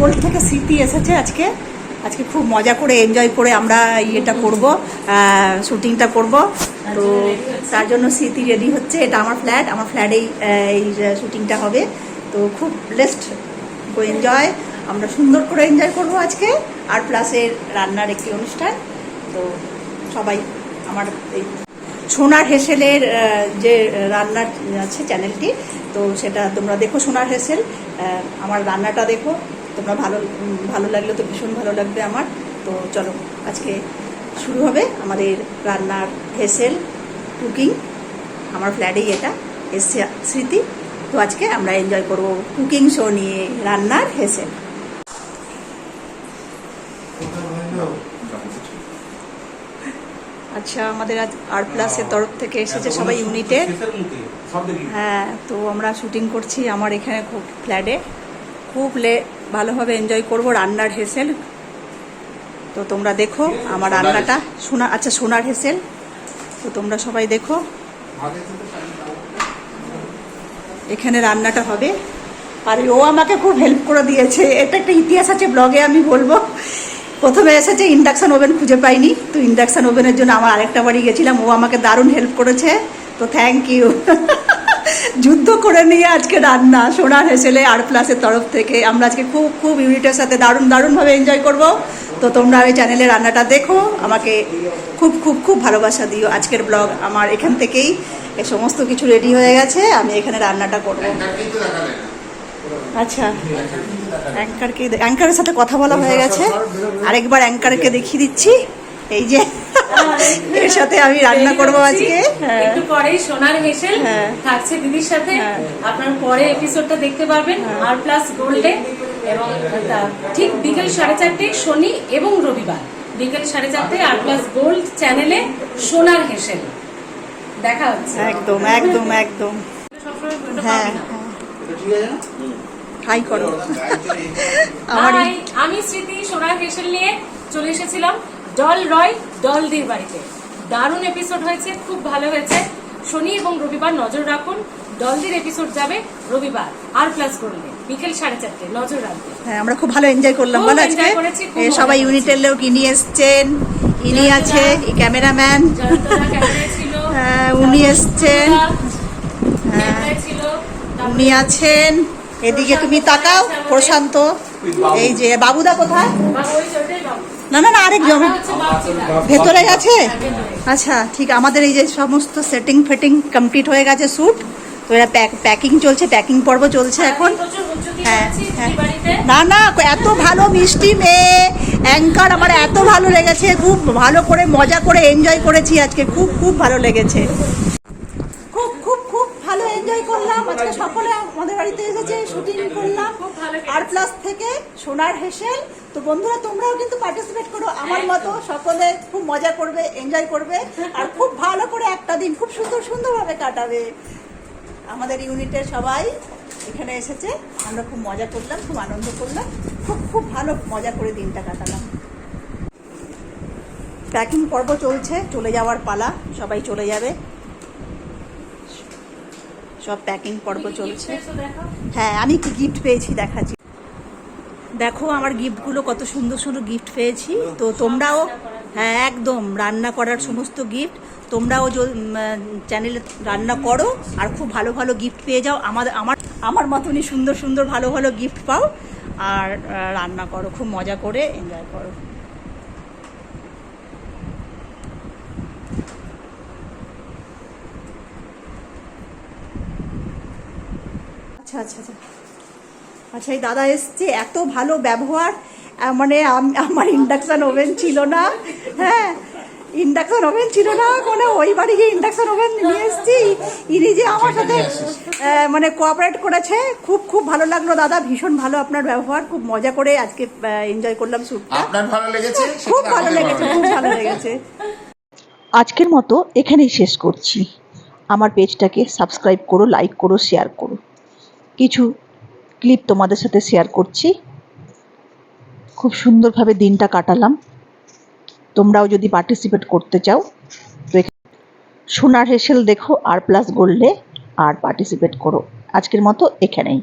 Gold থেকে স্মৃতি এসেছে আজকে। আজকে খুব মজা করে এনজয় করে আমরা ইয়েটা করব শুটিংটা করব। তো তার জন্য স্মৃতি রেডি হচ্ছে। এটা আমার ফ্ল্যাট আমার ফ্ল্যাটেই এই শুটিংটা হবে। তো খুব বেস্ট এনজয় আমরা সুন্দর করে এনজয় করব আজকে। আর প্লাসের রান্নার একটি অনুষ্ঠান। তো সবাই আমার এই সোনার হেসেলের যে রান্নার আছে চ্যানেলটি তো সেটা তোমরা দেখো সোনার হেসেল। আমার রান্নাটা দেখো। তোমরা ভালো ভালো লাগলে তো ভীষণ ভালো লাগবে আমার। তো চলো আজকে শুরু হবে আমাদের রান্নার হেসেল কুকিং। আমার ফ্ল্যাটেই এটা এসছে স্মৃতি। তো আজকে আমরা এনজয় করব কুকিং শো নিয়ে রান্নার হেসেল আচ্ছা আমাদের আজ আর প্লাসের তরফ থেকে এসেছে সবাই ইউনিটের হ্যাঁ তো আমরা শুটিং করছি আমার এখানে ফ্ল্যাটে খুব লে ভালোভাবে এনজয় করব রান্নার হেসেল। তো তোমরা দেখো আমার রান্নাটা। সোনা আচ্ছা সোনার হেসেল। তো তোমরা সবাই দেখো। এখানে রান্নাটা হবে। আর ও আমাকে খুব হেল্প করে দিয়েছে। এটা একটা ইতিহাস আছে ব্লগে আমি বলব। প্রথমে এসেছে ইন্ডাকশন ওভেন খুঁজে পাইনি। তো ইন্ডাকশন ওভেনের জন্য আমার আরেকটা বাড়ি গেছিলাম। ও আমাকে দারুণ হেল্প করেছে। তো থ্যাংক ইউ যুদ্ধ করে নিয়ে আজকে রান্না সোনার হেসেলে আর প্লাসের তরফ থেকে। আমরা আজকে খুব খুব ইউনিটের সাথে দারুণ, দারুণভাবে এনজয় করব। তো তোমরা এই চ্যানেলে রান্নাটা দেখো, আমাকে খুব খুব খুব ভালোবাসা দিও। আজকের ব্লগ আমার এখান থেকেই এ সমস্ত কিছু রেডি হয়ে গেছে। আমি এখানে রান্নাটা করব। আচ্ছা অ্যাঙ্কারকে অ্যাঙ্কারের সাথে কথা বলা হয়ে গেছে। আরেকবার অ্যাঙ্কারকে দেখিয়ে দিচ্ছি। এই যে এর সাথে আমি রান্না করব আজকে। হ্যাঁ। একটু পরেই সোনার হেসেল হ্যাঁ। থাকছে দিদির সাথে। হ্যাঁ। আপনার পরে এপিসোডটা দেখতে পারবেন। আর প্লাস গোল্ডে এবং ঠিক বিকেল সাড়ে চারটে শনি এবং রবিবার। বিকেল সাড়ে চারটে আর প্লাস গোল্ড চ্যানেলে সোনার হেসেল। দেখা হচ্ছে। একদম একদম একদম। হ্যাঁ হাই করো। আমি স্মৃতি সোনার হেসেল নিয়ে চলে এসেছিলাম। ডল রয় ডলদির বাড়িতে। দারুণ এপিসোড হয়েছে খুব ভালো হয়েছে। শনি এবং রবিবার নজর রাখুন। ডলদির এপিসোড যাবে রবিবার। আর প্লাস করলে বিকেল সাড়ে চারটে নজর রাখবে হ্যাঁ আমরা খুব ভালো এনজয় করলাম। বলো আজকে? সবাই। ইউনিটের লোক ইনি এসছেন। ইনি। আছে এই ক্যামেরাম্যান। হ্যাঁ, উনি এসছেন। তারপরে উনি আছেন। এদিকে তুমি তাকাও প্রশান্ত। এই যে বাবুদা কোথায়? না না না আরেক আমরা হচ্ছে বাবুচিদা। ভেতরে গেছে ভেতরে। আচ্ছা ঠিক আমাদের এই যে সমস্ত সেটিং ফেটিং কমপ্লিট হয়ে গেছে শ্যুট তো এরা প্যাকিং চলছে প্যাকিং পর্ব চলছে এখন হ্যাঁ, হ্যাঁ। না না এত ভালো মিষ্টি মেয়ে অ্যাঙ্কার আমার এত ভালো লেগেছে খুব ভালো করে মজা করে এনজয় করেছি আজকে খুব খুব ভালো লেগেছে এনজয় করলাম আজকে সকলে আমাদের বাড়িতে এসেছে শুটিং করলাম। আর প্লাস থেকে সোনার হেসেল। তো বন্ধুরা তোমরাও কিন্তু পার্টিসিপেট করো আমার মতো। সকলে খুব মজা করবে এনজয় করবে। আর খুব ভালো করে একটা দিন খুব সুন্দর সুন্দরভাবে কাটাবে। আমাদের ইউনিটের সবাই এখানে এসেছে। আমরা খুব মজা করলাম খুব আনন্দ করলাম। খুব খুব ভালো মজা করে দিনটা কাটালাম। প্যাকিং পর্ব চলছে চলে যাওয়ার পালা সবাই চলে যাবে। সব প্যাকিং পর্ব চলছে। হ্যাঁ আমি কি গিফট পেয়েছি, দেখাচ্ছি। দেখো, আমার গিফটগুলো কত সুন্দর সুন্দর গিফট পেয়েছি। তো তোমরাও হ্যাঁ একদম রান্না করার সমস্ত গিফট তোমরাও চ্যানেলে রান্না করো আর খুব ভালো ভালো গিফট পেয়ে যাও। আমাদের, আমার আমার মতনই সুন্দর সুন্দর ভালো ভালো গিফট পাও। আর রান্না করো, খুব মজা করে এনজয় করো। আচ্ছা আচ্ছা আচ্ছা। আচ্ছা এই দাদা এসছে এত ভালো ব্যবহার। মানে আমার ইন্ডাকশান ওভেন ছিল না। হ্যাঁ ইন্ডাকশন ওভেন ছিল না মানে ওই বাড়ি গিয়ে ইন্ডাকশন ওভেন নিয়ে এসছি। ইনি যে আমার সাথে মানে কোঅপারেট করেছে খুব খুব ভালো লাগল দাদা ভীষণ ভালো আপনার ব্যবহার খুব মজা করে আজকে এনজয় করলাম শ্যুটটা আপনার ভালো লেগেছে? খুব ভালো লেগেছে খুব ভালো লেগেছে। আজকের মতো এখানেই শেষ করছি। আমার পেজটাকে সাবস্ক্রাইব করো লাইক করো শেয়ার করো। কিছু ক্লিপ তোমাদের সাথে শেয়ার করছি। খুব সুন্দরভাবে দিনটা কাটালাম। তোমরাও যদি পার্টিসিপেট করতে চাও, তো সোনার হেসেল দেখো আর প্লাস গোল্ডে আর পার্টিসিপেট করো। আজকের মতো এখানেই।